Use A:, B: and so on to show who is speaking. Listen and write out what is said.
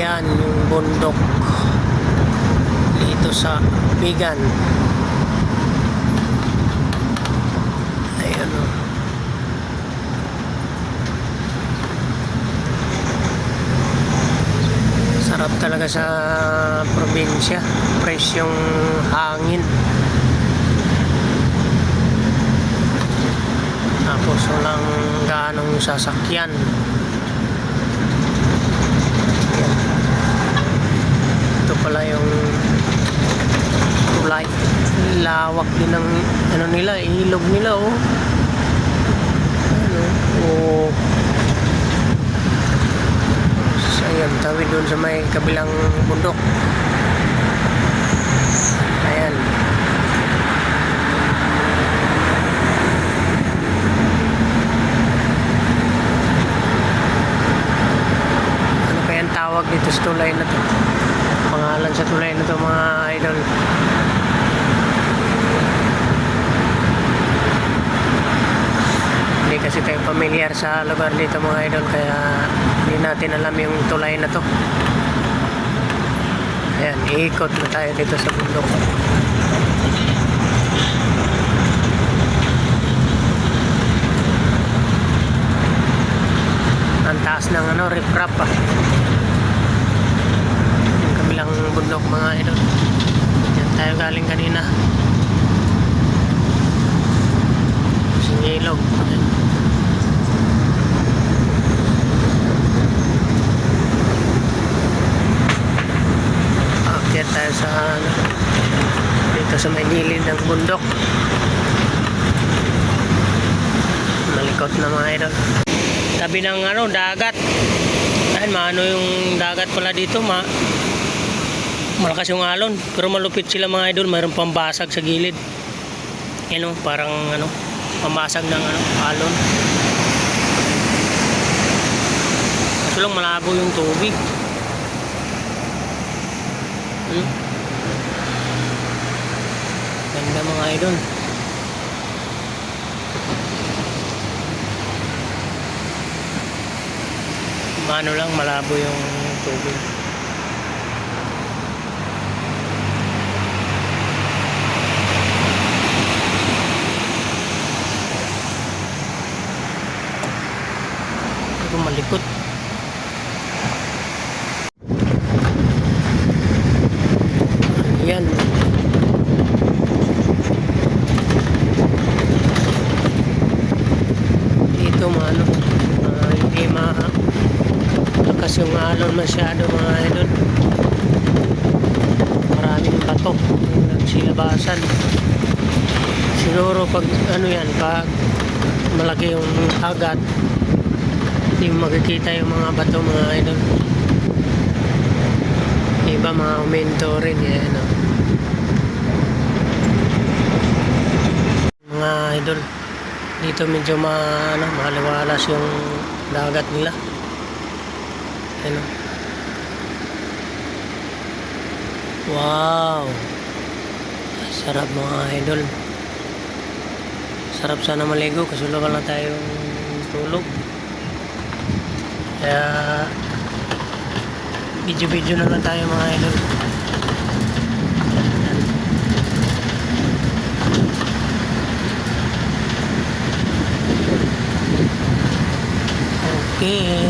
A: Yan yung bundok dito sa Bigan. Ayan o. Sarap talaga sa probinsya. Fresh yung hangin. Tapos walang ganong sasakyan. Ayan. Ito pala yung tulay. Lawak din ng ano nila, ilog nila oh. Ano? Oh. So, ayan, tawid doon sa may kabilang bundok. Ayan. Ano kaya ang tawag dito sa tulay na to? Pangalan sa tulay na to mga idol. Kasi tayo familiar sa lugar dito mga idol kaya hindi natin alam yung tulay na to. Ayan, iikot na tayo dito sa bundok. Ang taas ng ano, riprap ah. Yung kabilang bundok mga idol. Diyan tayo galing kanina. Singilog. Ayan. Akyat tayo sa ano, dito sa may ng bundok. Malikot na mga idol. Tabi ng ano, dagat. Dahil maano yung dagat pala dito, ma malakas yung alon. Pero malupit sila mga idol, mayroon pambasag sa gilid. Yan o, parang ano, pambasag ng ano, alon. Kaso lang malabo yung tubig. Hmm? Ganda mga idol. Mano lang, malabo yung tubig. Pero malikot. Ayan. Dito maano, ah, hindi ma lakas yung alon masyado mga idol. Maraming bato nagsilabasan. Siguro pag ano yan, pag malaki yung agat, hindi makikita yung mga bato mga idol. Iba mga umento rin yan. No? Mga idol, dito medyo ma, ano, maliwalas yung dagat nila. Ano? Wow! Sarap mga idol. Sarap sana maligo kasi wala na tayong tulog. Kaya video-video na lang tayo mga idol. Okay.